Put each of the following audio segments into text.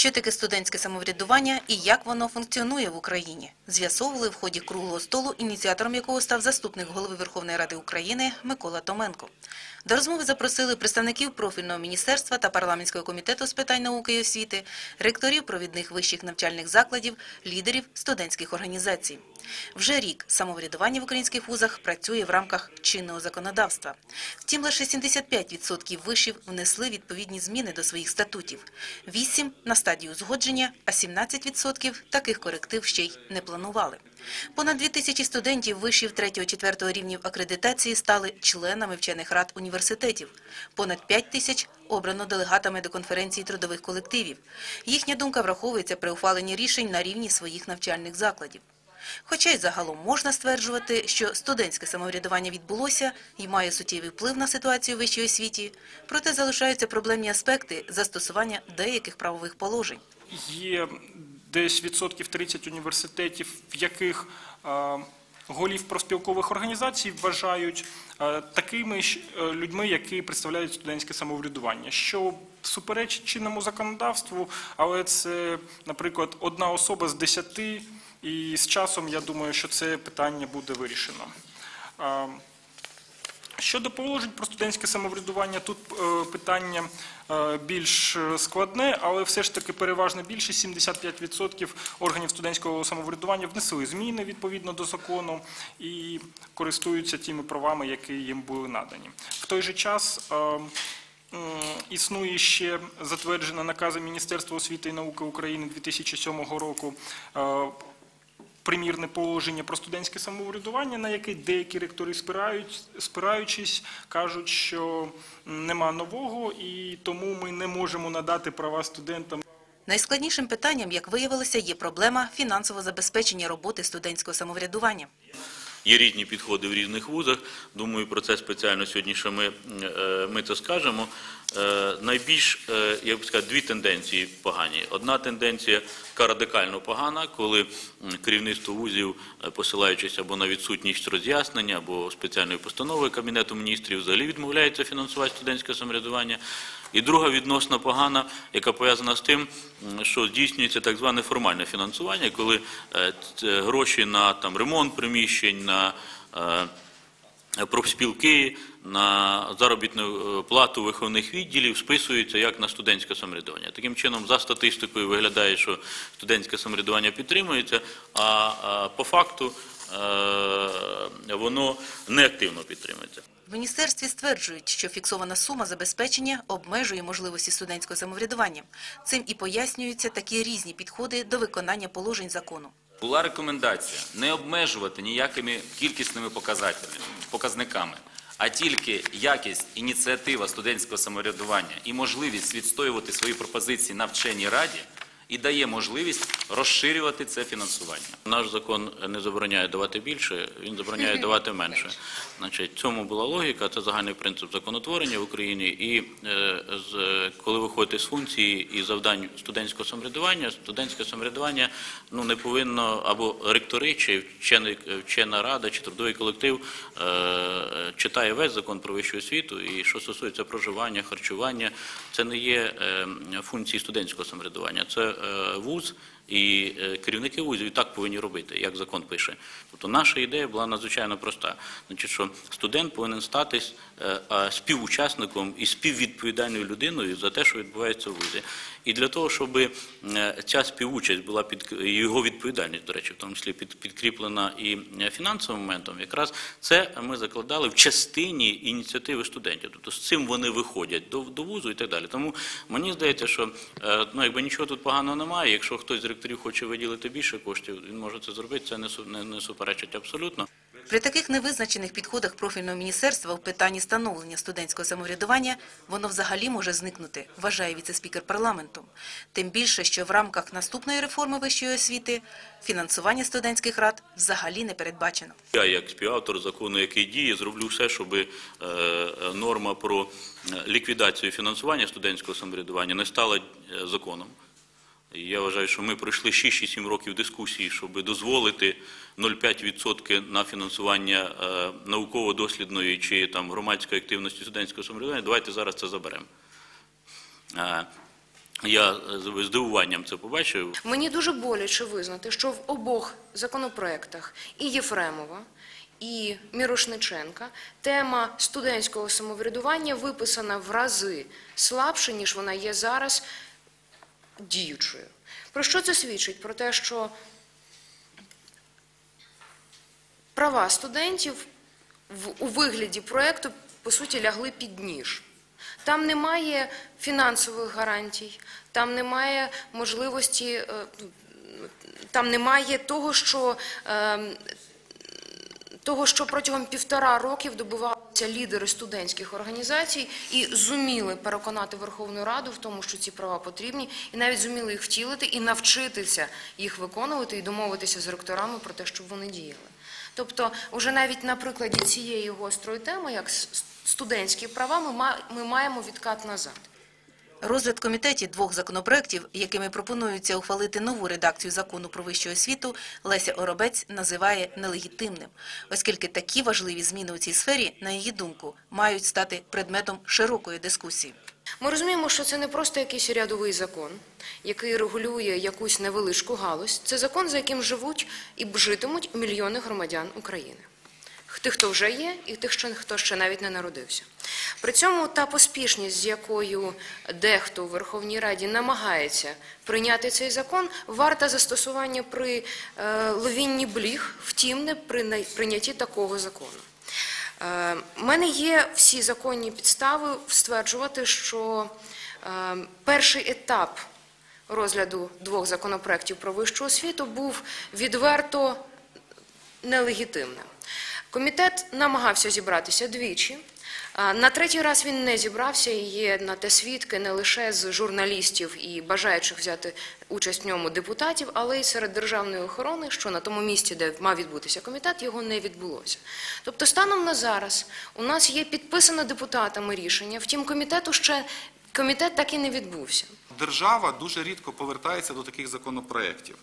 Що таке студентське самоврядування і як воно функціонує в Україні? З'ясовували в ході круглого столу, ініціатором якого став заступник голови Верховної Ради України Микола Томенко. До розмови запросили представників профільного міністерства та парламентського комітету з питань науки і освіти, ректорів провідних вищих навчальних закладів, лідерів студентських організацій. Вже рік самоврядування в українських вузах працює в рамках чинного законодавства. Втім, лише 75% вишів внесли відповідні зміни до своїх статутів, 8% – на стадію узгодження, а 17% таких коректив ще й не планували. Понад 2 тисячі студентів вишів 3-4 рівнів акредитації стали членами вчених рад університетів. Понад 5 тисяч обрано делегатами до конференції трудових колективів. Їхня думка враховується при ухваленні рішень на рівні своїх навчальних закладів. Хоча й загалом можна стверджувати, що студентське самоврядування відбулося і має суттєвий вплив на ситуацію в вищій освіті, проте залишаються проблемні аспекти застосування деяких правових положень. Є десь відсотків 30 університетів, в яких е, голів профспілкових організацій вважають е, такими ж е, людьми, які представляють студентське самоврядування, що суперечить чинному законодавству, але це, наприклад, одна особа з десяти, і з часом я думаю, що це питання буде вирішено. Е, Щодо положень про студентське самоврядування, тут е, питання е, більш складне, але все ж таки переважна більшість, 75% органів студентського самоврядування внесли зміни відповідно до закону і користуються тими правами, які їм були надані. В той же час е, існує ще затверджена наказом Міністерства освіти і науки України 2007 року е, примірне положення про студентське самоврядування, на яке деякі ректори спирають, спираючись, кажуть, що нема нового, і тому ми не можемо надати права студентам. Найскладнішим питанням, як виявилося, є проблема фінансового забезпечення роботи студентського самоврядування. Є різні підходи в різних вузах. Думаю, про це спеціально сьогодні ще ми, е, ми це скажемо. Е, Найбільш, е, я б сказав, дві тенденції погані. Одна тенденція яка радикально погана, коли керівництво вузів, е, посилаючись або на відсутність роз'яснення, або спеціальної постанови Кабінету міністрів, взагалі відмовляється фінансувати студентське самоврядування. І друга відносно погана, яка пов'язана з тим, що здійснюється так зване формальне фінансування, коли гроші на ремонт приміщень, на профспілки, на заробітну е, плату виховних відділів списуються як на студентське самоврядування. Таким чином, за статистикою виглядає, що студентське самоврядування підтримується, а а по факту е, воно неактивно підтримується. В міністерстві стверджують, що фіксована сума забезпечення обмежує можливості студентського самоврядування. Цим і пояснюються такі різні підходи до виконання положень закону. Була рекомендація не обмежувати ніякими кількісними показателями, показниками, а тільки якість, ініціатива студентського самоврядування і можливість відстоювати свої пропозиції на вченій раді і дає можливість розширювати це фінансування. Наш закон не забороняє давати більше, він забороняє давати менше. Значить, цьому була логіка, це загальний принцип законотворення в Україні. І е, з, коли виходите з функції і завдань студентського самоврядування, студентське самоврядування ну, не повинно або ректори, чи вчений, вчена рада, чи трудовий колектив е, читає весь закон про вищу освіту. І що стосується проживання, харчування, це не є е, функції студентського самоврядування. Це вуз і е, керівники вузів і так повинні робити, як закон пише. Тобто наша ідея була надзвичайно проста. Значить, що студент повинен статись е, співучасником і співвідповідальною людиною за те, що відбувається в вузі. І для того, щоб е, ця співучасть була під його відповідальність, до речі, в тому числі під, підкріплена і е, фінансовим моментом, якраз це ми закладали в частині ініціативи студентів. Тобто з цим вони виходять до, до вузу і так далі. Тому мені здається, що е, ну, якби нічого тут поганого немає. Якщо хтось з ректорів хоче виділити більше коштів, він може це зробити. Це не, не, не суперечить абсолютно. При таких невизначених підходах профільного міністерства в питанні становлення студентського самоврядування воно взагалі може зникнути, вважає віцеспікер парламенту. Тим більше, що в рамках наступної реформи вищої освіти фінансування студентських рад взагалі не передбачено. Я, як співавтор закону, який діє, зроблю все, щоб е, норма про е, ліквідацію фінансування студентського самоврядування не стала е, законом. Я вважаю, що ми пройшли 6-7 років дискусії, щоб дозволити 0,5% на фінансування е, науково-дослідної чи громадської активності студентського самоврядування. Давайте зараз це заберемо. Е, Я з здивуванням це побачив. Мені дуже боляче визнати, що в обох законопроектах і Єфремова, і Мірошниченка тема студентського самоврядування виписана в рази слабше, ніж вона є зараз діючою. Про що це свідчить? Про те, що права студентів у вигляді проєкту, по суті, лягли під ніж. Там немає фінансових гарантій, там немає можливості, е, ну, там немає того, що, е, того, що протягом півтора років добивалися лідери студентських організацій і зуміли переконати Верховну Раду в тому, що ці права потрібні, і навіть зуміли їх втілити і навчитися їх виконувати і домовитися з ректорами про те, щоб вони діяли. Тобто, уже навіть на прикладі цієї гострої теми, як студентські права, ми маємо відкат назад. Розгляд комітеті двох законопроєктів, якими пропонується ухвалити нову редакцію закону про вищу освіту, Леся Оробець називає нелегітимним, оскільки такі важливі зміни у цій сфері, на її думку, мають стати предметом широкої дискусії. Ми розуміємо, що це не просто якийсь рядовий закон, який регулює якусь невеличку галузь. Це закон, за яким живуть і житимуть мільйони громадян України. Тих, хто вже є, і тих, що- хто ще навіть не народився. При цьому та поспішність, з якою дехто у Верховній Раді намагається прийняти цей закон, варта застосування при е, ловінні бліг, втім не при прийнятті такого закону. Е, У мене є всі законні підстави стверджувати, що е, перший етап розгляду двох законопроєктів про вищу освіту був відверто нелегітимним. Комітет намагався зібратися двічі. На третій раз він не зібрався і є на те свідки не лише з журналістів і бажаючих взяти участь в ньому депутатів, але й серед державної охорони, що на тому місці, де мав відбутися комітет, його не відбулося. Тобто, станом на зараз у нас є підписане депутатами рішення, втім, комітету ще комітет так і не відбувся. Держава дуже рідко повертається до таких законопроєктів.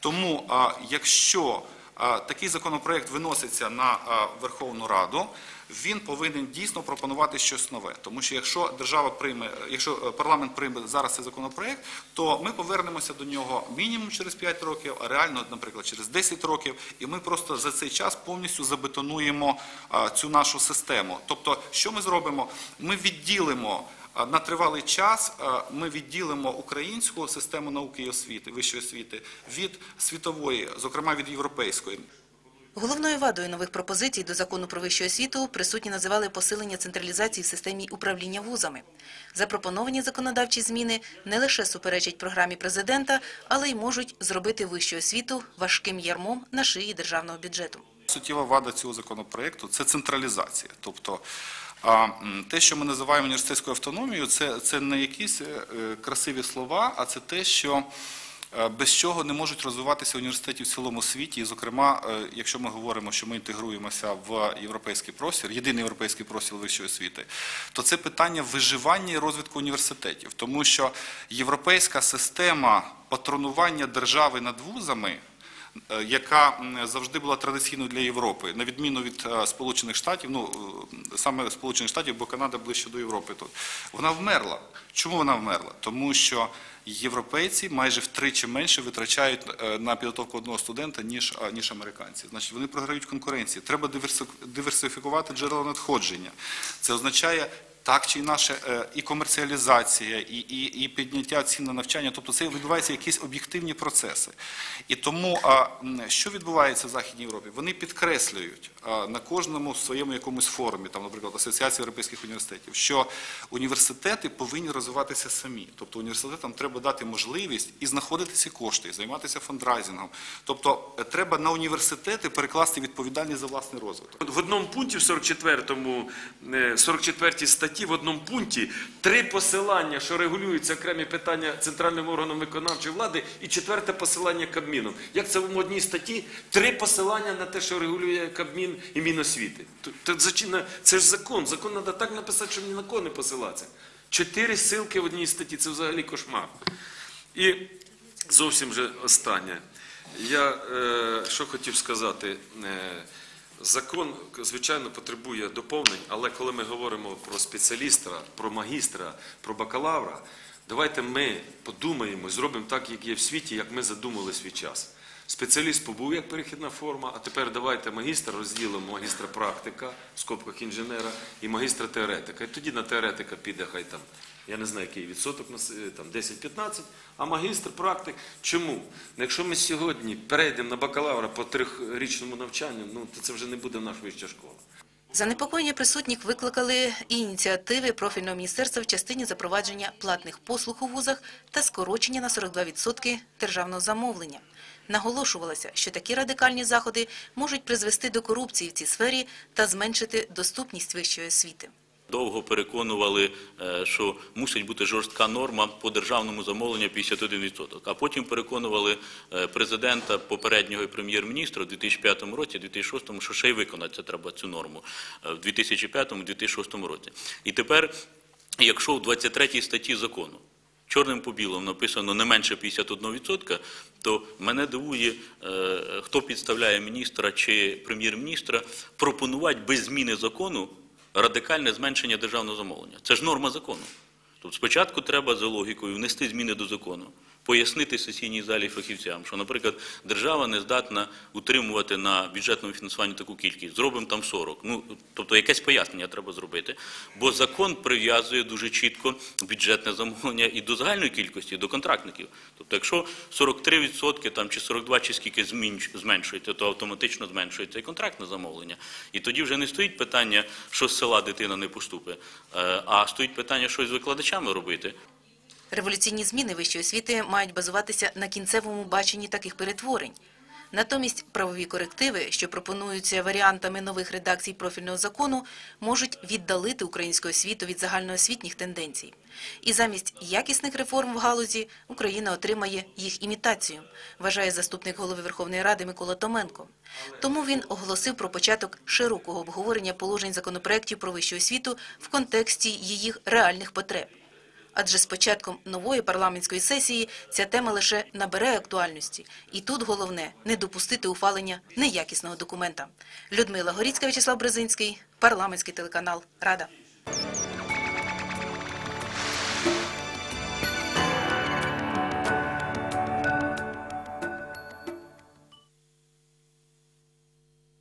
Тому, якщо такий законопроєкт виноситься на Верховну Раду, він повинен дійсно пропонувати щось нове. Тому що якщо держава прийме, якщо е, парламент прийме зараз цей законопроєкт, то ми повернемося до нього мінімум через 5 років, а реально, наприклад, через 10 років, і ми просто за цей час повністю забетонуємо цю нашу систему. Тобто, що ми зробимо? Ми відділимо. А На тривалий час ми відділимо українську систему науки і освіти, вищої освіти від світової, зокрема від європейської. Головною вадою нових пропозицій до закону про вищу освіту присутні називали посилення централізації в системі управління вузами. Запропоновані законодавчі зміни не лише суперечать програмі президента, але й можуть зробити вищу освіту важким ярмом на шиї державного бюджету. Суттєва вада цього законопроекту це централізація. Тобто а, те, що ми називаємо університетською автономією, це, це не якісь е, красиві слова, а це те, що е, без чого не можуть розвиватися університети в цілому світі. І, зокрема, е, якщо ми говоримо, що ми інтегруємося в європейський простір, єдиний європейський простір вищої освіти, то це питання виживання і розвитку університетів, тому що європейська система патронування держави над вузами. Е, Яка завжди була традиційною для Європи, на відміну від е, Сполучених Штатів, ну е, саме Сполучених Штатів, бо Канада ближче до Європи тут. Вона вмерла. Чому вона вмерла? Тому що європейці майже втричі менше витрачають на підготовку одного студента, ніж, ніж американці. Значить, вони програють конкуренції. Треба диверсифікувати джерела надходження. Це означає так чи інакше е, і комерціалізація, і, і, і підняття цін на навчання, тобто це відбуваються якісь об'єктивні процеси. І тому, а, що відбувається в Західній Європі? Вони підкреслюють а, на кожному своєму якомусь форумі, там, наприклад, Асоціація європейських університетів, що університети повинні розвиватися самі. Тобто університетам треба дати можливість і знаходити ці кошти, і займатися фандрайзингом. Тобто е, треба на університети перекласти відповідальність за власний розвиток. В одному пункті, в 44-му, е, 44 статті, в одному пункті три посилання, що регулюються окремі питання центральним органом виконавчої влади, і четверте посилання Кабміном. Як це в одній статті? Три посилання на те, що регулює Кабмін і Міносвіти. Це ж закон. Закон треба так написати, щоб ні на кого не посилатися. Чотири силки в одній статті це взагалі кошмар. І зовсім же останнє. Я е, що хотів сказати. Е, Закон, звичайно, потребує доповнень, але коли ми говоримо про спеціаліста, про магістра, про бакалавра, Давайте ми подумаємо, зробимо так, як є в світі, як ми задумали свій час. Спеціаліст побув як перехідна форма, а тепер давайте магістра розділимо магістра практика в скобках інженера і магістра теоретика. І тоді на теоретика піде хай там, я не знаю, який відсоток, с- там 10-15, а магістр практик. Чому? Якщо ми сьогодні перейдемо на бакалавра по трьохрічному навчанню, ну то це вже не буде наша вища школа. Занепокоєння присутніх викликали і ініціативи профільного міністерства в частині запровадження платних послуг у вузах та скорочення на 42% державного замовлення. Наголошувалося, що такі радикальні заходи можуть призвести до корупції в цій сфері та зменшити доступність вищої освіти. Довго переконували, е, що мусить бути жорстка норма по державному замовленню 51%. А потім переконували е, президента попереднього і прем'єр-міністра у 2005 році, 2006, що ще й виконати треба цю норму е, в 2005-2006 році. І тепер, якщо в 23 статті закону чорним по білому написано не менше 51%, то мене дивує, хто підставляє міністра чи прем'єр-міністра пропонувати без зміни закону радикальне зменшення державного замовлення. Це ж норма закону. Тобто спочатку треба за логікою внести зміни до закону, пояснити сесійній залі фахівцям, що, наприклад, держава не здатна утримувати на бюджетному фінансуванні таку кількість. Зробимо там 40. Ну, тобто якесь пояснення треба зробити. Бо закон прив'язує дуже чітко бюджетне замовлення і до загальної кількості, і до контрактників. Тобто, якщо 43% там, чи 42% чи скільки зменшується, то автоматично зменшується і контрактне замовлення. І тоді вже не стоїть питання, що з села дитина не поступить, е, а стоїть питання, що з викладачами робити. Революційні зміни вищої освіти мають базуватися на кінцевому баченні таких перетворень. Натомість правові корективи, що пропонуються варіантами нових редакцій профільного закону, можуть віддалити українську освіту від загальноосвітніх тенденцій. І замість якісних реформ в галузі Україна отримає їх імітацію, вважає заступник голови Верховної Ради Микола Томенко. Тому він оголосив про початок широкого обговорення положень законопроєктів про вищу освіту в контексті її реальних потреб. Адже з початком нової парламентської сесії ця тема лише набере актуальності. І тут головне – не допустити ухвалення неякісного документа. Людмила Горіцька, Вячеслав Брезинський, парламентський телеканал «Рада».